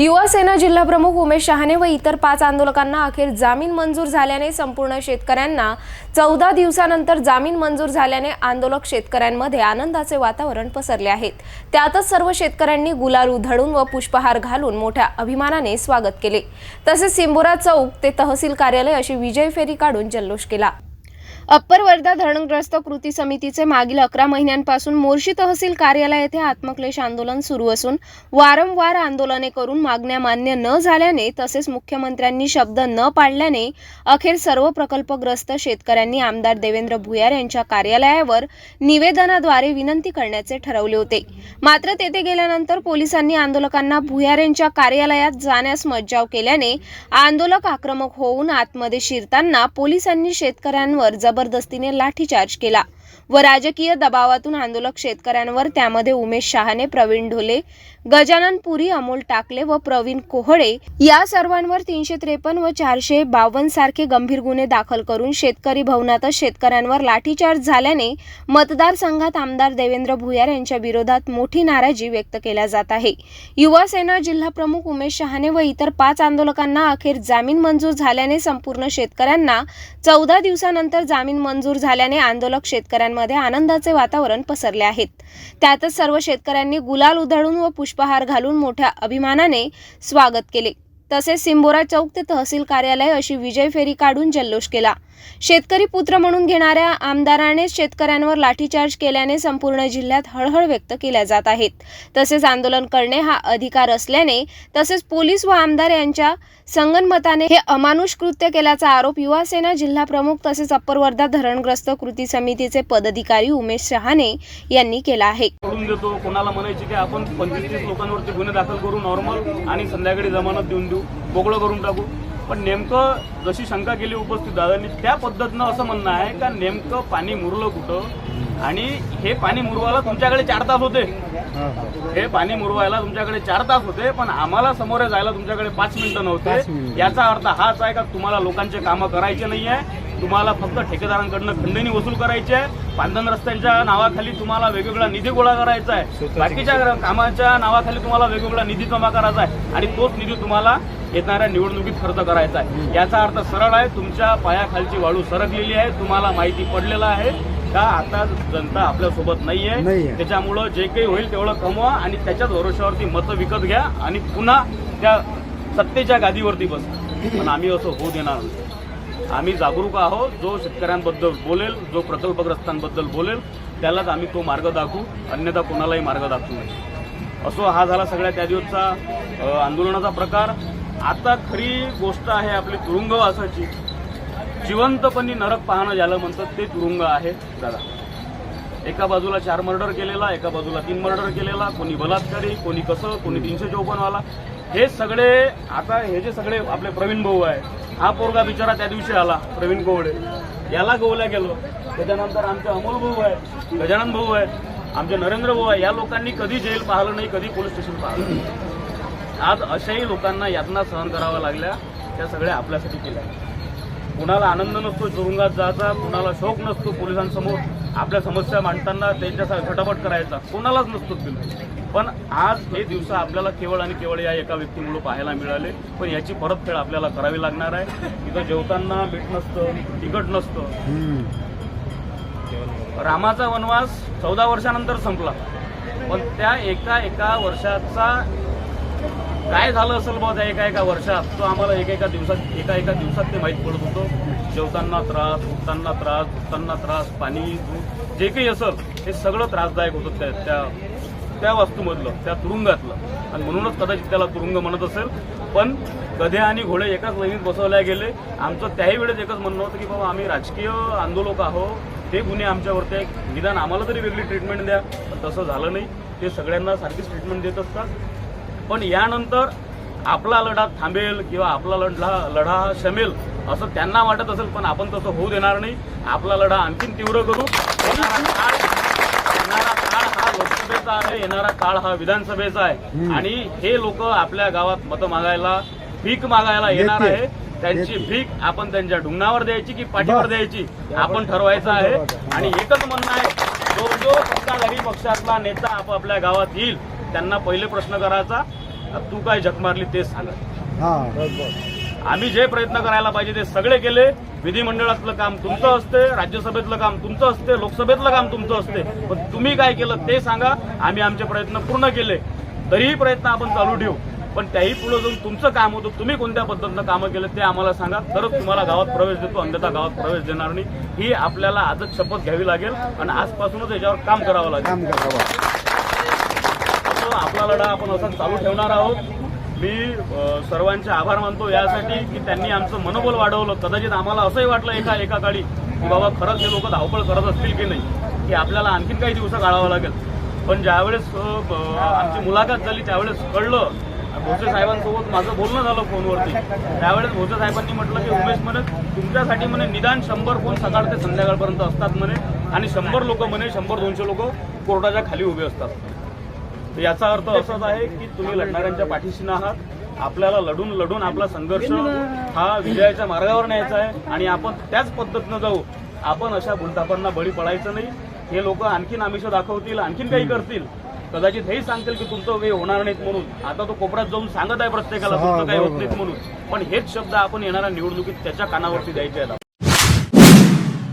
युवा सेना जिल्हाप्रमुख उमेश शहाणे व इतर पाच आंदोलकांना अखेर जामीन मंजूर झाल्याने संपूर्ण शेतकऱ्यांना चौदा दिवसानंतर जामीन मंजूर झाल्याने आंदोलक शेतकऱ्यांमध्ये आनंदाचे वातावरण पसरले आहेत. त्यातच सर्व शेतकऱ्यांनी गुलाल उधळून व पुष्पहार घालून मोठ्या अभिमानाने स्वागत केले. तसेच सिंबोरा चौक ते तहसील कार्यालय अशी विजय फेरी काढून जल्लोष केला. अप्पर वर्धा धरणग्रस्त कृती समितीचे मागील अकरा महिन्यांपासून मोर्शी तहसील कार्यालय येथे आत्मक्लेश आंदोलन सुरू असून वारंवार आंदोलने करून मागण्या मान्य न झाल्याने तसेच मुख्यमंत्र्यांनी शब्द न पाळल्याने अखेर सर्व प्रकल्पग्रस्त शेतकऱ्यांनी आमदार देवेंद्र भुयार यांच्या कार्यालयावर निवेदनाद्वारे विनंती करण्याचे ठरवले होते. मात्र तेथे गेल्यानंतर पोलिसांनी आंदोलकांना भुयार यांच्या कार्यालयात जाण्यास मज्जाव केल्याने आंदोलक आक्रमक होऊन आतमध्ये शिरताना पोलिसांनी शेतकऱ्यांवर जबरदस्तीने लाठीचार्ज केला. व राजकीय दबावातून आंदोलक शेतकऱ्यांवर त्यामध्ये उमेश शहाणे प्रवीण ढोले गजानन पुरी अमोल टाकले व प्रवीण कोहळे या सर्वांवर तीनशे त्रेपन्न व चारशे बावन्न सारखे गंभीर गुन्हे दाखल करून शेतकरी भवनातच शेतकऱ्यांवर लाठीचार्ज झाल्याने मतदारसंघात आमदार देवेंद्र भुयार यांच्या विरोधात मोठी नाराजी व्यक्त केल्या जात आहे. युवा सेना जिल्हा प्रमुख उमेश शहाणे व इतर पाच आंदोलकांना अखेर जामीन मंजूर झाल्याने संपूर्ण शेतकऱ्यांना चौदा दिवसानंतर जामीन मंजूर झाल्याने आंदोलक शेतकऱ्यांमध्ये आनंदाचे वातावरण पसरले आहेत. त्यातच सर्व शेतकऱ्यांनी गुलाल उधळून व पुष्पहार घालून मोठ्या अभिमानाने स्वागत केले. तसेच सिंबोरा चौक ते तहसील कार्यालय अशी विजय फेरी काढून जल्लोष केला. शेतकरी पुत्र म्हणून घेणाऱ्या आमदाराने शेतकऱ्यांवर लाठीचार्ज केल्याने संपूर्ण जिल्ह्यात हळहळ व्यक्त केल्या जात आहेत. तसेच आंदोलन करणे हा अधिकार असल्याने तसेच पोलीस व आमदार यांच्या संगनमताने हे अमानुष कृत्य केल्याचा आरोप युवासेना जिल्हा प्रमुख तसेच अप्पर वर्धा धरणग्रस्त कृती समितीचे पदाधिकारी उमेश शहाणे यांनी केला आहे. देतो कोणाला म्हणायची की आपण पंचवीस तीस लोकांवरती गुन्हे दाखल करू नॉर्मल आणि संध्याकाळी जमानत देऊन देऊ. मोकळं करून टाकू. पण नेमकं जशी शंका केली उपस्थित दादांनी त्या पद्धतीनं असं म्हणणं आहे का नेमकं पाणी मुरलं कुठं? आणि हे पाणी मुरवायला तुमच्याकडे चार तास होते. हे पाणी मुरवायला तुमच्याकडे चार तास होते पण आम्हाला समोर जायला तुमच्याकडे पाच मिनिटं नव्हते. याचा अर्थ हाच आहे का तुम्हाला लोकांचे कामं करायचे नाही आहे तुम्हाला फक्त ठेकेदारांकडनं खंडणी वसूल करायची आहे पांधन रस्त्यांच्या नावाखाली तुम्हाला वेगवेगळा निधी गोळा करायचा आहे बाकीच्या कामाच्या नावाखाली तुम्हाला वेगवेगळा निधी जमा करायचा आहे आणि तोच निधी तुम्हाला येणाऱ्या निवडणुकीत खर्च करायचा आहे. याचा अर्थ सरळ आहे तुमच्या पायाखालची वाळू सरकलेली आहे तुम्हाला माहिती पडलेलं आहे का? आता जनता आपल्यासोबत नाहीये. नाहीये. त्याच्यामुळं जे काही होईल तेवढं कमवा आणि त्याच्याच भरोश्यावरती मतं विकत घ्या आणि पुन्हा त्या सत्तेच्या गादीवरती बस. पण आम्ही असं होऊ देणार नाही. आम्ही जागरूक आहोत जो शेतकऱ्यांबद्दल बोलेल जो प्रकल्पग्रस्तांबद्दल बोलेल त्यालाच आम्ही तो मार्ग दाखवू अन्यथा कोणालाही मार्ग दाखवू नये. असो हा झाला सगळ्या त्या दिवसचा आंदोलनाचा प्रकार. आता खरी गोष्ट आहे आपली तुरुंगवासाची जिवंतपणी नरक पाहणं झालं म्हणतात ते तुरुंग आहे दादा एका बाजूला चार मर्डर केलेला एका बाजूला तीन मर्डर केलेला कोणी बलात्कारी कोणी कसं कोणी तीनशे चौपन्नवाला. हे सगळे आता हे जे सगळे आपले प्रवीण भाऊ आहे हा पोरगा बिचारा त्या दिवशी आला प्रवीण कोवडे. याला गोवल्या गेलो. त्याच्यानंतर आमचे अमोल भाऊ आहे गजानन भाऊ आहे आमचे नरेंद्र भाऊ आहे या लोकांनी कधी जेल पाहिलं नाही कधी पोलीस स्टेशन पाहिलं नाही. आज अशाही लोकांना यातना सहन कराव्या लागल्या त्या सगळ्या आपल्यासाठी केल्या. कुणाला आनंद नसतो तुरुंगात जायचा कुणाला शोक नसतो पोलिसांसमोर आपल्या समस्या मांडताना त्यांच्या झटापट करायचा. कोणालाच नसतो बिलकुल पण आज हे दिवस आपल्याला केवळ आणि केवळ या एका व्यक्तीमुळे पाहायला मिळाले. पण याची परतफेड आपल्याला करावी लागणार आहे. तिथं जेवताना मीठ नसतं तिखट नसतं. रामाचा वनवास चौदा वर्षानंतर संपला. पण त्या एका एका वर्षाचा काय झालं असेल बा त्या एका एका वर्षात? तो आम्हाला एका एका दिवसात एका एका दिवसात ते माहीत पडत होतं. जेवताना त्रास उठताना त्रास झोपताना त्रास पाणी दूध जे काही असेल हे सगळं त्रासदायक होतं त्या त्या त्या वास्तूमधलं त्या तुरुंगातलं. आणि म्हणूनच कदाचित त्याला तुरुंग म्हणत असेल. पण गधे आणि घोडे एकाच लाईनीत बसवल्या गेले. आमचं त्याही वेळेस एकच म्हणणं होतं की बाबा आम्ही राजकीय आंदोलक आहोत. ते गुन्हे आमच्यावरती आहे निदान आम्हाला तरी वेगळी ट्रीटमेंट द्या. पण तसं झालं नाही. ते सगळ्यांना सारखीच ट्रीटमेंट देत असतात. पण यानंतर आपला लढा थांबेल किंवा आपला लढा लढा शमेल असं त्यांना वाटत असेल पण आपण तसं होऊ देणार नाही. आपला लढा आणखीन तीव्र करू. येणारा काळ येणारा काळ हा लोकसभेचा आहे येणारा काळ हा विधानसभेचा आहे. आणि हे लोक आपल्या गावात मतं मागायला भीक मागायला येणार. आहे त्यांची. भीक आपण त्यांच्या ढुंगणावर द्यायची की पाठीवर. द्यायची आपण ठरवायचं आहे. आणि एकच म्हणणं आहे जो जो सत्ताधारी पक्षातला नेता आपापल्या गावात येईल त्यांना पहिले प्रश्न करायचा तू काय झक मारली तेच सांगा. हा. आम्ही जे प्रयत्न करायला पाहिजे ते सगळे केले. विधिमंडळातलं काम तुमचं असते राज्यसभेतलं काम तुमचं असते लोकसभेतलं काम तुमचं असते. पण तुम्ही काय केलं ते सांगा. आम्ही आमचे प्रयत्न पूर्ण केले. तरीही प्रयत्न आपण चालू ठेवू. पण त्याही पुढे जाऊन तुमचं काम होतं तुम्ही कोणत्या पद्धतीनं कामं केलं ते आम्हाला सांगा. तरच तुम्हाला गावात प्रवेश देतो अन्यथा गावात प्रवेश देणार नाही. ही आपल्याला आजच शपथ घ्यावी लागेल आणि आजपासूनच याच्यावर काम करावं लागेल. आपला लढा आपण असा चालू ठेवणार आहोत. मी सर्वांचे आभार मानतो यासाठी की त्यांनी आमचं मनोबल वाढवलं. कदाचित आम्हाला असंही वाटलं एका एका काळी की बाबा खरंच हे लोक धावपळ करत असतील की नाही की आपल्याला आणखीन काही दिवस काढावं लागेल. पण ज्यावेळेस आमची मुलाखत झाली त्यावेळेस कळलं भोसे साहेबांसोबत माझं बोलणं झालं फोनवरती. त्यावेळेस भोसे साहेबांनी म्हटलं की उमेश म्हणे तुमच्यासाठी म्हणे निदान शंभर फोन सकाळ ते संध्याकाळपर्यंत असतात म्हणे आणि शंभर लोक म्हणे शंभर दोनशे लोक कोर्टाच्या खाली उभे असतात. तर याचा अर्थ असाच आहे की तुम्ही लढणाऱ्यांच्या पाठीशी आहात आपल्याला लढून लढून आपला संघर्ष हा विजयाच्या मार्गावर न्यायचा आहे आणि आपण त्याच पद्धतीनं जाऊ. आपण अशा भूलथापांना बळी पडायचं नाही. हे लोक आणखीन आमिष दाखवतील आणखीन काही करतील. कदाचित हेही सांगतील की तुमचं वे होणार नाहीत म्हणून. आता तो कोपऱ्यात जाऊन सांगत आहे प्रत्येकाला तुमचं काही होत. नाहीत म्हणून. पण हेच शब्द आपण येणाऱ्या निवडणुकीत त्याच्या कानावरती द्यायचे आहेत.